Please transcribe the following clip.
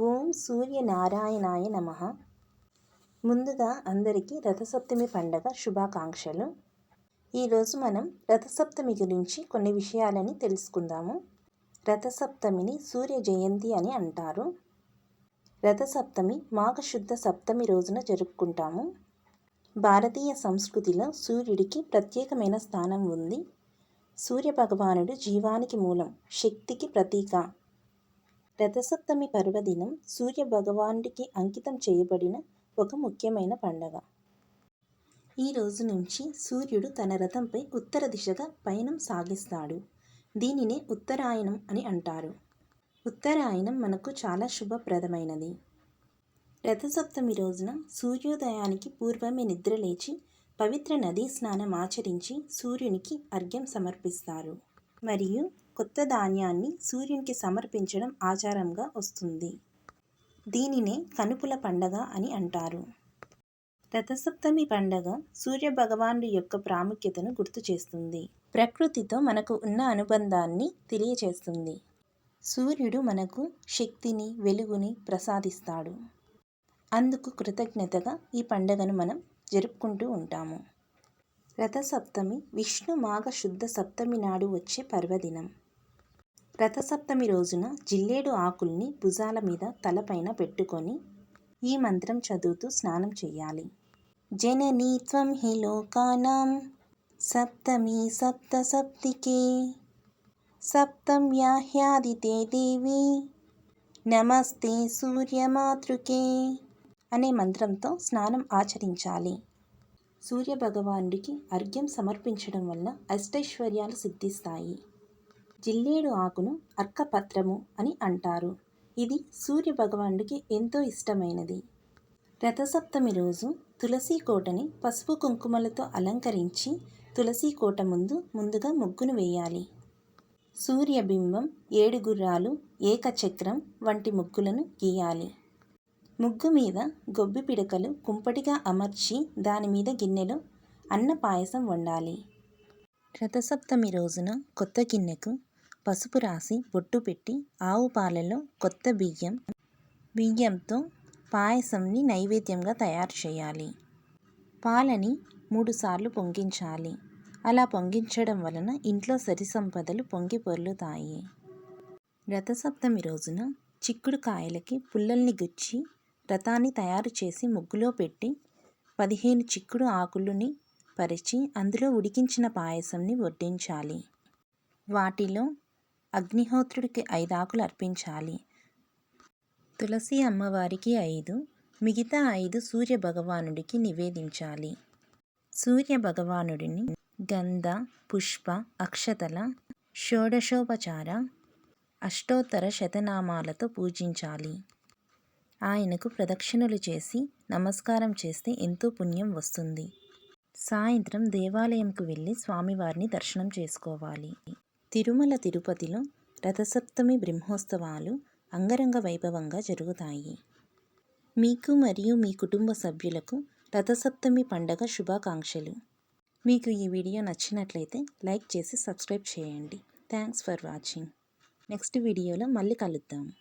ఓం సూర్యనారాయణాయ నమ. ముందుగా అందరికీ రథసప్తమి పండగ శుభాకాంక్షలు. ఈరోజు మనం రథసప్తమి గురించి కొన్ని విషయాలని తెలుసుకుందాము. రథసప్తమిని సూర్య జయంతి అని అంటారు. రథసప్తమి మాఘశుద్ధ సప్తమి రోజున జరుపుకుంటాము. భారతీయ సంస్కృతిలో సూర్యుడికి ప్రత్యేకమైన స్థానం ఉంది. సూర్య భగవానుడు జీవానికి మూలం శక్తికి ప్రతీక. రథసప్తమి పర్వదినం సూర్య భగవానుడికి అంకితం చేయబడిన ఒక ముఖ్యమైన పండగ. ఈ రోజు నుంచి సూర్యుడు తన రథంపై ఉత్తర దిశగా పయనం సాగిస్తాడు. దీనినే ఉత్తరాయణం అని అంటారు. ఉత్తరాయణం మనకు చాలా శుభప్రదమైనది. రథసప్తమి రోజున సూర్యోదయానికి పూర్వమే నిద్రలేచి పవిత్ర నదీ స్నానం ఆచరించి సూర్యునికి అర్ఘ్యం సమర్పిస్తారు. మరియు కొత్త ధాన్యాన్ని సూర్యునికి సమర్పించడం ఆచారంగా వస్తుంది. దీనినే కనుపుల పండగ అని అంటారు. రథసప్తమి పండగ సూర్య భగవానుడి యొక్క ప్రాముఖ్యతను గుర్తు చేస్తుంది. ప్రకృతితో మనకు ఉన్న అనుబంధాన్ని తెలియచేస్తుంది. సూర్యుడు మనకు శక్తిని వెలుగుని ప్రసాదిస్తాడు. అందుకు కృతజ్ఞతగా ఈ పండగను మనం జరుపుకుంటూ ఉంటాము. రథసప్తమి విష్ణు మాఘ శుద్ధ సప్తమి నాడు వచ్చే పర్వదినం. రథసప్తమి రోజున జిల్లేడు ఆకుల్ని భుజాల మీద తలపైన పెట్టుకొని ఈ మంత్రం చదువుతూ స్నానం చేయాలి జననీ త్వం హి లోకానాం సప్తమి సప్త సప్తికే. సప్తం యాహ్యాదితే దేవి నమస్తే సూర్యమాతృకే అనే మంత్రంతో స్నానం ఆచరించాలి. సూర్యభగవానుడికి అర్ఘ్యం సమర్పించడం వల్ల అష్టైశ్వర్యాలు సిద్ధిస్తాయి. జిల్లేడు ఆకును అర్కపత్రము అని అంటారు. ఇది సూర్య భగవానుడికి ఎంతో ఇష్టమైనది. రథసప్తమి రోజు తులసి కోటని పసుపు కుంకుమలతో అలంకరించి తులసి కోట ముందు ముందుగా ముగ్గును వేయాలి. సూర్యబింబం ఏడు గుర్రాలు ఏకచక్రం వంటి ముగ్గులను గీయాలి. ముగ్గు మీద గొబ్బి పిడకలు కుంపటిగా అమర్చి దాని మీద గిన్నెలో అన్న పాయసం వండాలి. రథసప్తమి రోజున కొత్త గిన్నెకు పసుపు రాసి బొట్టు పెట్టి ఆవు పాలలో కొత్త బియ్యం బియ్యంతో పాయసంని నైవేద్యంగా తయారు చేయాలి. పాలని మూడుసార్లు పొంగించాలి. అలా పొంగించడం వలన ఇంట్లో సరి సంపదలు పొంగి పొర్లుతాయి. రథసప్తమి రోజున చిక్కుడు కాయలకి పుల్లల్ని గుచ్చి రథాన్ని తయారు చేసి ముగ్గులో పెట్టి పదిహేను చిక్కుడు ఆకులని పరిచి అందులో ఉడికించిన పాయసంని వడ్డించాలి. వాటిలో అగ్నిహోత్రుడికి ఐదు ఆకులు అర్పించాలి. తులసి అమ్మవారికి ఐదు మిగతా ఐదు సూర్య భగవానుడికి నివేదించాలి. సూర్య భగవానుడిని గంధ పుష్ప అక్షతల షోడశోపచార అష్టోత్తర శతనామాలతో పూజించాలి. ఆయనకు ప్రదక్షిణలు చేసి నమస్కారం చేస్తే ఎంతో పుణ్యం వస్తుంది. సాయంత్రం దేవాలయంకు వెళ్ళి స్వామివారిని దర్శనం చేసుకోవాలి. తిరుమల తిరుపతిలో రథసప్తమి బ్రహ్మోత్సవాలు అంగరంగ వైభవంగా జరుగుతాయి. మీకు మరియు మీ కుటుంబ సభ్యులకు రథసప్తమి పండగ శుభాకాంక్షలు. మీకు ఈ వీడియో నచ్చినట్లయితే లైక్ చేసి సబ్స్క్రైబ్ చేయండి. Thanks for watching. నెక్స్ట్ వీడియోలో మళ్ళీ కలుద్దాం.